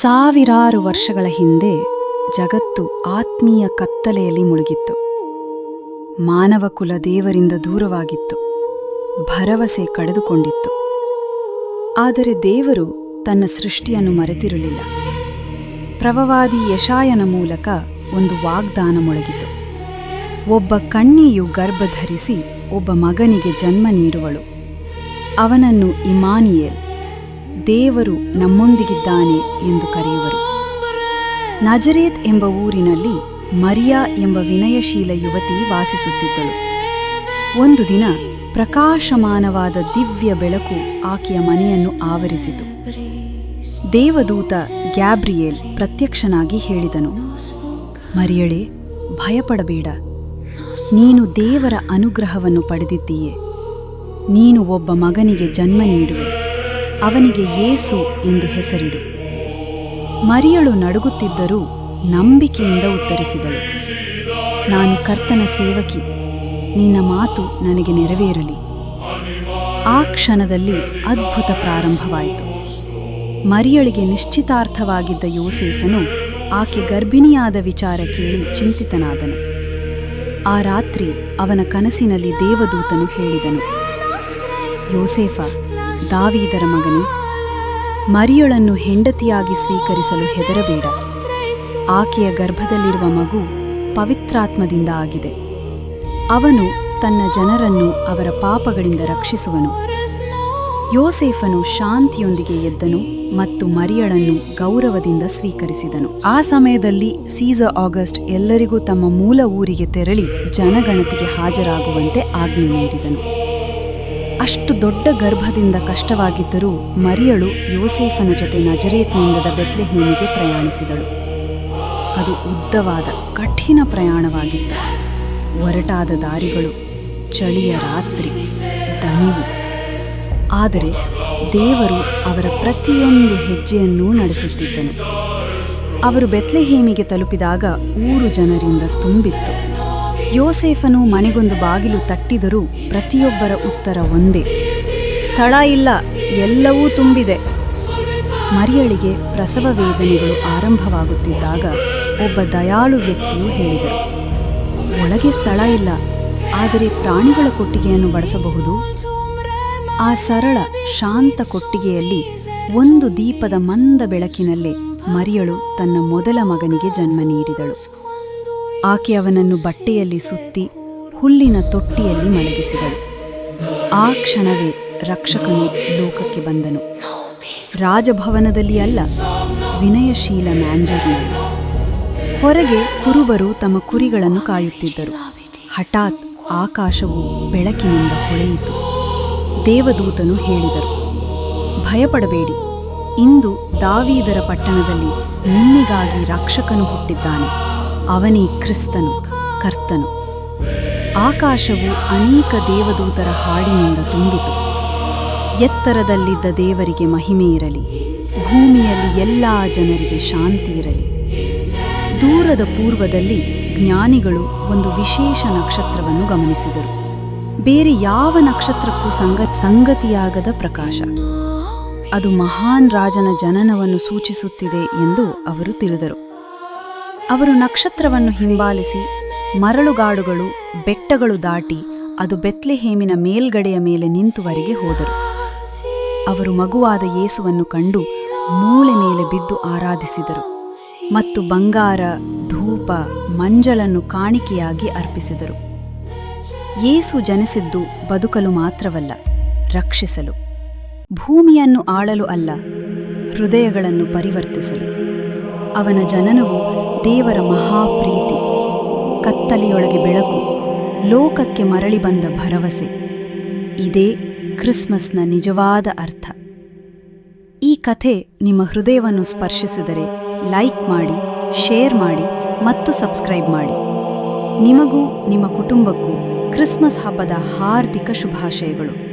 ಸಾವಿರಾರು ವರ್ಷಗಳ ಹಿಂದೆ ಜಗತ್ತು ಆತ್ಮೀಯ ಕತ್ತಲೆಯಲ್ಲಿ ಮುಳುಗಿತ್ತು. ಮಾನವ ಕುಲ ದೇವರಿಂದ ದೂರವಾಗಿತ್ತು. ಭರವಸೆ ಕಳೆದುಕೊಂಡಿತ್ತು. ಆದರೆ ದೇವರು ತನ್ನ ಸೃಷ್ಟಿಯನ್ನು ಮರೆತಿರಲಿಲ್ಲ. ಪ್ರವವಾದಿ ಯಶಾಯನ ಮೂಲಕ ಒಂದು ವಾಗ್ದಾನ ಮೊಳಗಿತು. ಒಬ್ಬ ಕಣ್ಣಿಯು ಗರ್ಭಧರಿಸಿ ಒಬ್ಬ ಮಗನಿಗೆ ಜನ್ಮ ನೀಡುವಳು. ಅವನನ್ನು ಇಮಾನಿಯೇಲ್ ದೇವರು ನಮ್ಮೊಂದಿಗಿದ್ದಾನೆ ಎಂದು ಕರೆಯುವರು. ನಜರೇತ್ ಎಂಬ ಊರಿನಲ್ಲಿ ಮರಿಯಾ ಎಂಬ ವಿನಯಶೀಲ ಯುವತಿ ವಾಸಿಸುತ್ತಿದ್ದಳು. ಒಂದು ದಿನ ಪ್ರಕಾಶಮಾನವಾದ ದಿವ್ಯ ಬೆಳಕು ಆಕೆಯ ಮನೆಯನ್ನು ಆವರಿಸಿತು. ದೇವದೂತ ಗ್ಯಾಬ್ರಿಯೇಲ್ ಪ್ರತ್ಯಕ್ಷನಾಗಿ ಹೇಳಿದನು, ಮರಿಯಳೆ, ಭಯಪಡಬೇಡ. ನೀನು ದೇವರ ಅನುಗ್ರಹವನ್ನು ಪಡೆದಿದ್ದೀಯೆ. ನೀನು ಒಬ್ಬ ಮಗನಿಗೆ ಜನ್ಮ ನೀಡುವೆ. ಅವನಿಗೆ ಯೇಸು ಎಂದು ಹೆಸರಿಡು. ಮರಿಯಳು ನಡುಗುತ್ತಿದ್ದರೂ ನಂಬಿಕೆಯಿಂದ ಉತ್ತರಿಸಿದಳು. ನಾನು ಕರ್ತನ ಸೇವಕಿ, ನಿನ್ನ ಮಾತು ನನಗೆ ನೆರವೇರಲಿ. ಆ ಕ್ಷಣದಲ್ಲಿ ಅದ್ಭುತ ಪ್ರಾರಂಭವಾಯಿತು. ಮರಿಯಳಿಗೆ ನಿಶ್ಚಿತಾರ್ಥವಾಗಿದ್ದ ಯೋಸೇಫನು ಆಕೆ ಗರ್ಭಿಣಿಯಾದ ವಿಚಾರ ಕೇಳಿ ಚಿಂತಿತನಾದನು. ಆ ರಾತ್ರಿ ಅವನ ಕನಸಿನಲ್ಲಿ ದೇವದೂತನು ಹೇಳಿದನು, ಯೋಸೇಫ ದಾವೀದರ ಮಗನು, ಮರಿಯಳನ್ನು ಹೆಂಡತಿಯಾಗಿ ಸ್ವೀಕರಿಸಲು ಹೆದರಬೇಡ. ಆಕೆಯ ಗರ್ಭದಲ್ಲಿರುವ ಮಗು ಪವಿತ್ರಾತ್ಮದಿಂದ ಆಗಿದೆ. ಅವನು ತನ್ನ ಜನರನ್ನು ಅವರ ಪಾಪಗಳಿಂದ ರಕ್ಷಿಸುವನು. ಯೋಸೇಫನು ಶಾಂತಿಯೊಂದಿಗೆ ಎದ್ದನು ಮತ್ತು ಮರಿಯಳನ್ನು ಗೌರವದಿಂದ ಸ್ವೀಕರಿಸಿದನು. ಆ ಸಮಯದಲ್ಲಿ ಸೀಸರ್ ಆಗಸ್ಟ್ ಎಲ್ಲರಿಗೂ ತಮ್ಮ ಮೂಲ ಊರಿಗೆ ತೆರಳಿ ಜನಗಣತಿಗೆ ಹಾಜರಾಗುವಂತೆ ಆಜ್ಞೆ ನೀಡಿದನು. ಅಷ್ಟು ದೊಡ್ಡ ಗರ್ಭದಿಂದ ಕಷ್ಟವಾಗಿದ್ದರೂ ಮರಿಯಳು ಯೋಸೇಫನ ಜೊತೆ ನಜರೇತ್ನಿಂದದ ಬೆತ್ಲೆಹೇಮಿಗೆ ಪ್ರಯಾಣಿಸಿದಳು. ಅದು ಉದ್ದವಾದ, ಕಠಿಣ ಪ್ರಯಾಣವಾಗಿತ್ತು. ಒರಟಾದ ದಾರಿಗಳು, ಚಳಿಯ ರಾತ್ರಿ, ದಣಿವು. ಆದರೆ ದೇವರು ಅವರ ಪ್ರತಿಯೊಂದು ಹೆಜ್ಜೆಯನ್ನೂ ನಡೆಸುತ್ತಿದ್ದನು. ಅವರು ಬೆತ್ಲೆಹೇಮಿಗೆ ತಲುಪಿದಾಗ ಊರು ಜನರಿಂದ ತುಂಬಿತ್ತು. ಯೋಸೇಫನು ಮನೆಗೊಂದು ಬಾಗಿಲು ತಟ್ಟಿದರೂ ಪ್ರತಿಯೊಬ್ಬರ ಉತ್ತರ ಒಂದೇ. ಸ್ಥಳ ಇಲ್ಲ, ಎಲ್ಲವೂ ತುಂಬಿದೆ. ಮರಿಯಳಿಗೆ ಪ್ರಸವ ವೇದನೆಗಳು ಆರಂಭವಾಗುತ್ತಿದ್ದಾಗ ಒಬ್ಬ ದಯಾಳು ವ್ಯಕ್ತಿಯು ಹೇಳಿದರು, ಒಳಗೆ ಸ್ಥಳ ಇಲ್ಲ, ಆದರೆ ಪ್ರಾಣಿಗಳ ಕೊಟ್ಟಿಗೆಯನ್ನು ಬಳಸಬಹುದು? ಆ ಸರಳ, ಶಾಂತ ಕೊಟ್ಟಿಗೆಯಲ್ಲಿ ಒಂದು ದೀಪದ ಮಂದ ಬೆಳಕಿನಲ್ಲೇ ಮರಿಯಳು ತನ್ನ ಮೊದಲ ಮಗನಿಗೆ ಜನ್ಮ ನೀಡಿದಳು. ಆಕೆ ಅವನನ್ನು ಬಟ್ಟೆಯಲ್ಲಿ ಸುತ್ತಿ ಹುಲ್ಲಿನ ತೊಟ್ಟಿಯಲ್ಲಿ ಮಲಗಿಸಿದಳು. ಆ ಕ್ಷಣವೇ ರಕ್ಷಕನು ಲೋಕಕ್ಕೆ ಬಂದನು. ರಾಜಭವನದಲ್ಲಿ ಅಲ್ಲ, ವಿನಯಶೀಲ ಮ್ಯಾಂಜರ್ನಲ್ಲಿ ಹೊರಗೆ ಕುರುಬರು ತಮ್ಮ ಕುರಿಗಳನ್ನು ಕಾಯುತ್ತಿದ್ದರು. ಹಠಾತ್ ಆಕಾಶವು ಬೆಳಕಿನಿಂದ ಹೊಳೆಯಿತು. ದೇವದೂತನು ಹೇಳಿದರು, ಭಯಪಡಬೇಡಿ. ಇಂದು ದಾವೀದರ ಪಟ್ಟಣದಲ್ಲಿ ನಿಮ್ಮಿಗಾಗಿ ರಕ್ಷಕನು ಹುಟ್ಟಿದ್ದಾನೆ. ಅವನೇ ಕ್ರಿಸ್ತನು, ಕರ್ತನು. ಆಕಾಶವು ಅನೇಕ ದೇವದೂತರ ಹಾಡಿನಿಂದ ತುಂಬಿತು. ಎತ್ತರದಲ್ಲಿದ್ದ ದೇವರಿಗೆ ಮಹಿಮೆ ಇರಲಿ, ಭೂಮಿಯಲ್ಲಿ ಎಲ್ಲಾ ಜನರಿಗೆ ಶಾಂತಿ ಇರಲಿ. ದೂರದ ಪೂರ್ವದಲ್ಲಿ ಜ್ಞಾನಿಗಳು ಒಂದು ವಿಶೇಷ ನಕ್ಷತ್ರವನ್ನು ಗಮನಿಸಿದರು. ಬೇರೆ ಯಾವ ನಕ್ಷತ್ರಕ್ಕೂ ಸಂಗ, ಸಂಗತಿಯಾಗದ ಪ್ರಕಾಶ. ಅದು ಮಹಾನ್ ರಾಜನ ಜನನವನ್ನು ಸೂಚಿಸುತ್ತಿದೆ ಎಂದು ಅವರು ತಿಳಿದರು. ಅವರು ನಕ್ಷತ್ರವನ್ನು ಹಿಂಬಾಲಿಸಿ, ಮರಳುಗಾಡುಗಳು, ಬೆಟ್ಟಗಳು ದಾಟಿ ಅದು ಬೆತ್ಲೆಹೇಮಿನ ಮೇಲ್ಗಡೆಯ ಮೇಲೆ ನಿಂತುವರೆಗೆ ಹೋದರು. ಅವರು ಮಗುವಾದ ಯೇಸುವನ್ನು ಕಂಡು ಮೂಳೆ ಮೇಲೆ ಬಿದ್ದು ಆರಾಧಿಸಿದರು ಮತ್ತು ಬಂಗಾರ, ಧೂಪ, ಮಂಜಲನ್ನು ಕಾಣಿಕೆಯಾಗಿ ಅರ್ಪಿಸಿದರು. ಯೇಸು ಜನಿಸಿದ್ದು ಬದುಕಲು ಮಾತ್ರವಲ್ಲ, ರಕ್ಷಿಸಲು, ಭೂಮಿಯನ್ನು ಆಳಲು ಅಲ್ಲ, ಹೃದಯಗಳನ್ನು ಪರಿವರ್ತಿಸಲು. ಅವನ ಜನನವು ದೇವರ ಮಹಾಪ್ರೀತಿ. ಕತ್ತಲೆಯೊಳಗೆ ಬೆಳಕು, ಲೋಕಕ್ಕೆ ಮರಳಿ ಬಂದ ಭರವಸೆ. ಇದೇ ಕ್ರಿಸ್ಮಸ್ನ ನಿಜವಾದ ಅರ್ಥ. ಈ ಕಥೆ ನಿಮ್ಮ ಹೃದಯವನ್ನು ಸ್ಪರ್ಶಿಸಿದರೆ ಲೈಕ್ ಮಾಡಿ, ಶೇರ್ ಮಾಡಿ ಮತ್ತು ಸಬ್ಸ್ಕ್ರೈಬ್ ಮಾಡಿ. ನಿಮಗೂ ನಿಮ್ಮ ಕುಟುಂಬಕ್ಕೂ ಕ್ರಿಸ್ಮಸ್ ಹಬ್ಬದ ಹಾರ್ದಿಕ ಶುಭಾಶಯಗಳು.